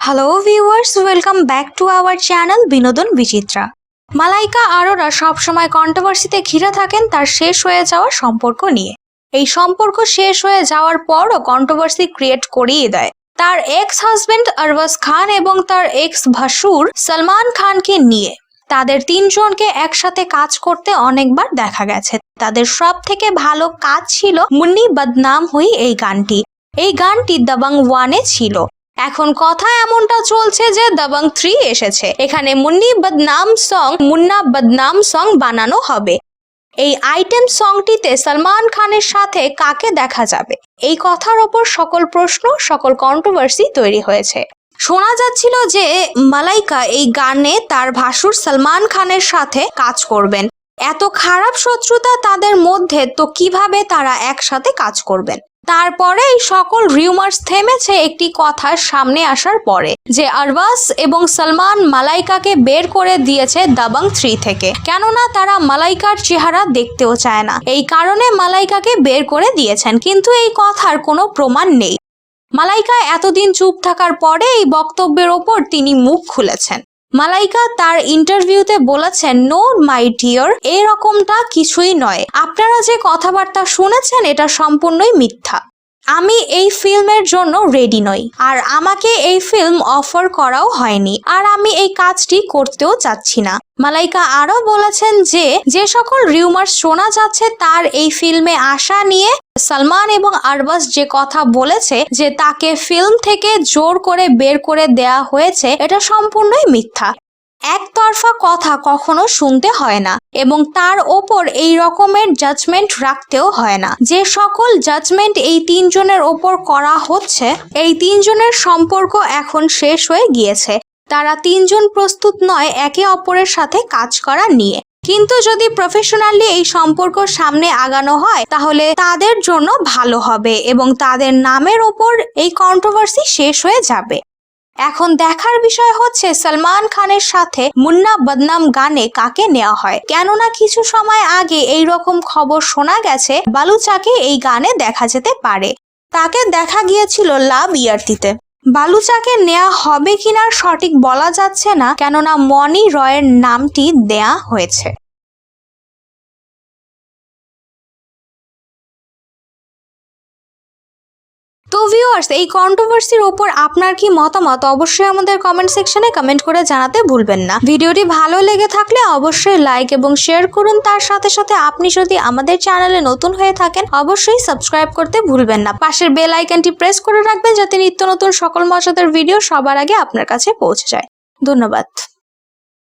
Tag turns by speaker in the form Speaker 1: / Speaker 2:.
Speaker 1: Hello viewers welcome back to our channel Binodon Bichitra Malaika Arora সবসময় কন্ট্রোভার্সিতে ঘিরে থাকেন তার শেষ হয়ে যাওয়া সম্পর্ক নিয়ে। এই সম্পর্ক শেষ হয়ে যাওয়ার পরও কন্ট্রোভার্সি ক্রিয়েট করিয়ে দেয়। তার এক্স হাজবেন্ড আরবাজ খান এবং তার এক্স ভাসুর সলমান খানকে নিয়ে। তাদের তিনজনকে একসাথে কাজ করতে অনেকবার দেখা গেছে। তাদের সব থেকে ভালো কাজ ছিল মুন্নি বদনাম হই এই গানটি। এই গানটি দাবাং ওয়ানে ছিল। এখন কথা এমনটা চলছে যে দাবাং থ্রি এসেছে। এখানে মুন্নি বদনাম সং, মুন্না বদনাম সং বানানো হবে। এই আইটেম সংটিতে সলমান খানের সাথে কাকে দেখা যাবে? এই কথার ওপর সকল প্রশ্ন, সকল কন্ট্রোভার্সি তৈরি হয়েছে। শোনা যাচ্ছিল যে মালাইকা এই গানে তার ভাসুর সলমান খানের সাথে কাজ করবেন। এত খারাপ শত্রুতা তাদের মধ্যে, তো কীভাবে তারা একসাথে কাজ করবেন? তারপরে এই সকল রিউমার্স থেমেছে একটি কথার সামনে আসার পরে, যে আরবাস এবং সালমান মালাইকাকে বের করে দিয়েছে দাবাং থ্রি থেকে। কেননা তারা মালাইকার চেহারা দেখতেও চায় না। এই কারণে মালাইকাকে বের করে দিয়েছেন, কিন্তু এই কথার কোনো প্রমাণ নেই। মালাইকা এতদিন চুপ থাকার পরে এই বক্তব্যের ওপর তিনি মুখ খুলেছেন। মালাইকা তার ইন্টারভিউতে বলেছেন, নো, মাই ডিয়ার, এরকমটা কিছুই নয়। আপনারা যে কথাবার্তা শুনেছেন, এটা সম্পূর্ণই মিথ্যা। আমি এই ফিল্মের জন্য রেডি নই। আর আমাকে এই ফিল্ম অফার করাও হয়নি। আর আমি এই কাজটি করতেও চাচ্ছি না। মালাইকা আরও বলেছেন যে যে সকল রিউমার্স শোনা যাচ্ছে, তার এই ফিল্মে আসা নিয়ে সালমান এবং আরবাস যে কথা বলেছে, যে তাকে ফিল্ম থেকে জোর করে বের করে দেয়া হয়েছে, এটা সম্পূর্ণই মিথ্যা। একতরফা কথা কখনো শুনতে হয় না এবং তার ওপর এই রকমের জাজমেন্ট রাখতেও হয় না। যে সকল জাজমেন্ট এই তিনজনের ওপর করা হচ্ছে, এই তিনজনের সম্পর্ক এখন শেষ হয়ে গিয়েছে। তারা তিনজন প্রস্তুত নয়, একে অপরের সাথে কাজ করা নিয়ে। কিন্তু যদি প্রফেশনালি এই সম্পর্ক সামনে আগানো হয়, তাহলে তাদের জন্য ভালো হবে এবং তাদের নামের ওপর এই কন্ট্রোভার্সি শেষ হয়ে যাবে। এখন দেখার বিষয় হচ্ছে সলমান খানের সাথে মুন্না বদনাম গানে কাকে নেওয়া হয়? কেননা কিছু সময় আগে এই রকম খবর শোনা গেছে বালুচাকে এই গানে দেখা যেতে পারে। তাকে দেখা গিয়েছিল লাভ ইয়ার্তিতে বালুচাকে নেওয়া হবে কিনা সঠিক বলা যাচ্ছে না, কেননা মনি রয়ের নামটি দেয়া হয়েছে। তো ভিউয়ার্স এই কন্ট্রোভার্সির ওপর আপনার কি মতামত? অবশ্যই আমাদের কমেন্ট সেকশনে কমেন্ট করে জানাতে ভুলবেন না। ভিডিওটি ভালো লেগে থাকলে অবশ্যই লাইক এবং শেয়ার করুন। তার সাথে সাথে আপনি যদি আমাদের চ্যানেলে নতুন হয়ে থাকেন, অবশ্যই সাবস্ক্রাইব করতে ভুলবেন না। পাশের বেল আইকনটি প্রেস করে রাখবেন যাতে নিত্য নতুন সকল মজাদার ভিডিও সবার আগে আপনার কাছে পৌঁছে যায়। ধন্যবাদ।